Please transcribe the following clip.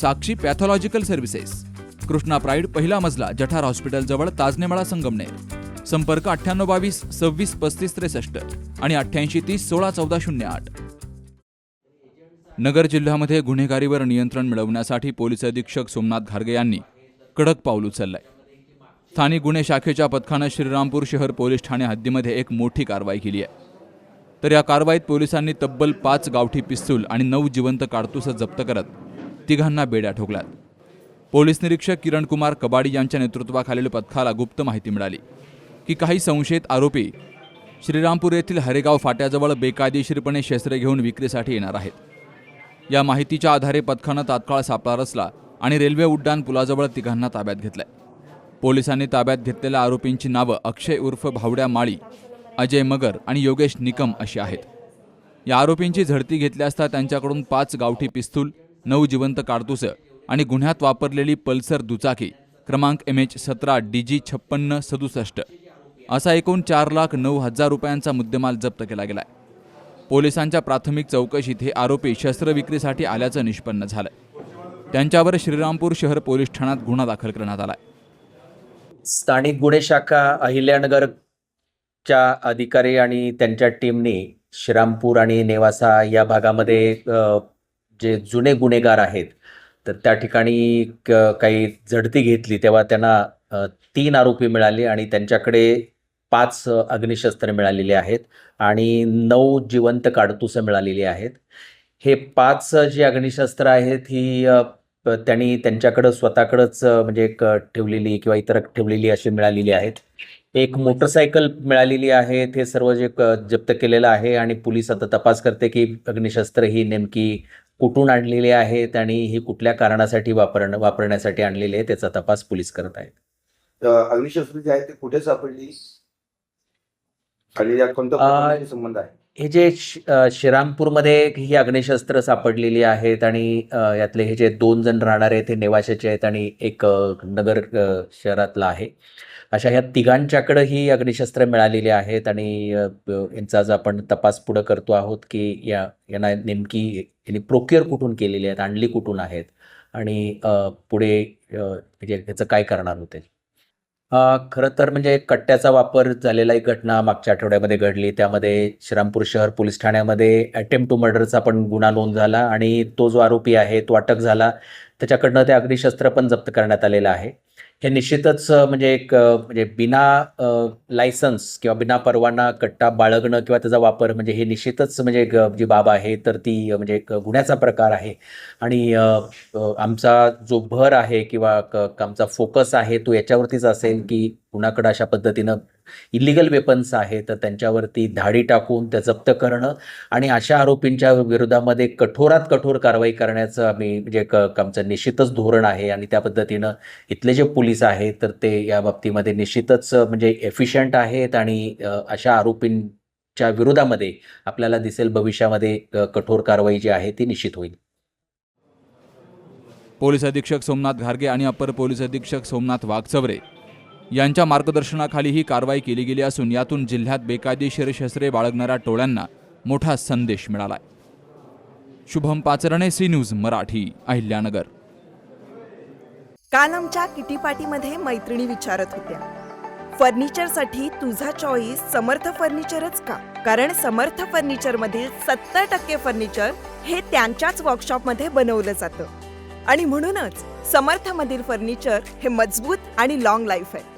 Sakshi pathological services. Krishna Pride पहिला मजला जठार हॉस्पिटलजवळ ताजनेमाळा संगमनेर. संपर्क अठ्ठ्याण्णव बावीस सव्वीस पस्तीस त्रेसष्ट आणि अठ्ठ्याऐंशी तीस सोळा चौदा शून्य आठ. नगर जिल्ह्यामध्ये गुन्हेगारीवर नियंत्रण मिळवण्यासाठी पोलीस अधीक्षक सोमनाथ घारगे यांनी कडक पाऊल उचललंय. स्थानिक गुन्हे शाखेच्या पथकानं श्रीरामपूर शहर पोलीस ठाणे हद्दीमध्ये एक मोठी कारवाई केली आहे. तर या कारवाईत पोलिसांनी तब्बल पाच गावठी पिस्तूल आणि नऊ जिवंत काडतुसं जप्त करत तिघांना बेड्या ठोकल्यात. पोलीस निरीक्षक किरण कुमार कबाडी यांच्या नेतृत्वाखालील पथकाला गुप्त माहिती मिळाली. की काही संशयित आरोपी श्रीरामपूर येथील हरेगाव फाट्याजवळ बेकायदेशीरपणे शस्त्रे घेऊन विक्रीसाठी येणार आहेत. या माहितीच्या आधारे पथकानं तात्काळ सापळा रचला आणि रेल्वे उड्डाण पुलाजवळ तिघांना ताब्यात घेतलंय. पोलिसांनी ताब्यात घेतलेल्या आरोपींची नावं अक्षय उर्फ भावड्या माळी अजय मगर आणि योगेश निकम अशी आहेत. या आरोपींची झडती घेतली असता त्यांच्याकडून पाच गावठी पिस्तूल नऊ जिवंत काडतुसं आणि गुन्ह्यात वापरलेली पल्सर दुचाकी क्रमांक एम एच सतरा डी जी छप्पन्न सदुसष्ट. असा एकूण चार लाख नऊ हजार रुपयांचा मुद्देमाल जप्त केला गेलाय. पोलिसांच्या प्राथमिक चौकशीत हे आरोपी शस्त्रविक्रीसाठी आल्याचं निष्पन्न झालं त्यांच्यावर श्रीरामपूर शहर पोलीस ठाण्यात गुन्हा दाखल करण्यात आलाय. स्थानिक गुन्हे शाखा अहिल्यानगरच्या अधिकारी आणि त्यांच्या टीमने श्रीरामपूर आणि नेवासा या भागामध्ये जे जुने गुन्हेगार आहेत तर त्या ठिकाणी क- काही झडती घेतली तेव्हा त्यांना तीन आरोपी मिळाले आणि त्यांच्याकडे पाच अग्निशस्त्र मिळालेली आहेत आणि नऊ जिवंत काडतुसं मिळालेली आहेत. हे पाच जी अग्निशस्त्र आहेत ही त्यांनी त्यांच्याकडं स्वतःकडंच म्हणजे एक ठेवलेली किंवा इतर ठेवलेली अशी मिळालेली आहेत. एक मोटरसायकल मिळालेली आहे ते सर्व जे क- जप्त केलेलं आहे आणि पोलीस आता तपास करते की अग्निशस्त्र ही नेमकी कुठून आणलेली आहेत आणि ही कुठल्या कारणासाठी वापर वापरण्यासाठी आणलेली आहे त्याचा तपास पोलीस करत आहेत. अग्निशस्त्र जे आहे ते कुठे सापडली? आणि संबंध आहे? हे जे श्रीरामपूरमध्ये ही अग्निशस्त्र सापडलेली आहेत आणि यातले हे जे दोन जण राहणारे आहेत ते नेवाशाचे आहेत आणि एक नगर शहरातला आहे. अशा ह्या तिघांच्याकडं ही अग्निशस्त्र मिळालेली आहेत आणि यांचा आज आपण तपास पुढं करतो आहोत की या यांना नेमकी यांनी प्रोक्युअर कुठून केलेली आहेत आणली कुठून आहेत आणि पुढे म्हणजे ह्याचं काय करणार होते? खरं तर म्हणजे कट्ट्याचा वापर झालेला एक घटना मागच्या आठवड्यामध्ये घडली. त्यामध्ये श्रीरामपूर शहर पोलीस ठाण्यामध्ये अटेम्प्ट टू मर्डरचा पण गुन्हा नोंद झाला आणि तो जो आरोपी आहे तो अटक झाला. त्याच्याकडनं ते अग्निशस्त्र पण जप्त करण्यात आलेलं आहे. हे निश्चितच म्हणजे एक म्हणजे बिना लायसन्स किंवा बिना परवाना कट्टा बाळगणं किंवा त्याचा वापर म्हणजे हे निश्चितच म्हणजे जी बाब आहे तर ती म्हणजे एक गुन्ह्याचा प्रकार आहे. आणि आमचा जो भर आहे किंवा आमचा फोकस आहे तो याच्यावरतीच असेल की कुणाकडं अशा पद्धतीनं इलिगल वेपन्स आहे तर त्यांच्यावरती धाडी टाकून त्या जप्त करणं आणि अशा आरोपींच्या विरोधामध्ये कठोरात कठोर कारवाई करण्याचं आम्ही म्हणजे क- आमचं निश्चितच धोरण आहे आणि त्या पद्धतीनं इथले जे पोलीस आहेत तर ते या बाबतीमध्ये निश्चितच म्हणजे एफिशियंट आहेत आणि अशा आरोपींच्या विरोधामध्ये आपल्याला दिसेल भविष्यामध्ये कठोर कारवाई जी आहे ती निश्चित होईल. पोलीस अधीक्षक सोमनाथ घारगे आणि अपर पोलीस अधीक्षक सोमनाथ वाघचवरे यांच्या मार्गदर्शनाखाली ही कारवाई केली गेली असून यातून जिल्ह्यात बेकायदेशीर शस्त्रे बाळगणाऱ्या टोळ्यांना मोठा संदेश मिळालाय. Shubham Pacharne C news Marathi Ahilyanagar. काल आमच्या किटी मैत्रिणी विचारत होत्या फर्निचरसाठी तुझा चॉईस समर्थ फर्निचरच का? कारण समर्थ फर्निचर मधील सत्तर टक्के फर्निचर हे त्यांच्याच वर्कशॉपमध्ये बनवलं जातं. आणि म्हणूनच समर्थ मधील फर्निचर हे मजबूत आणि लॉंग लाईफ आहे.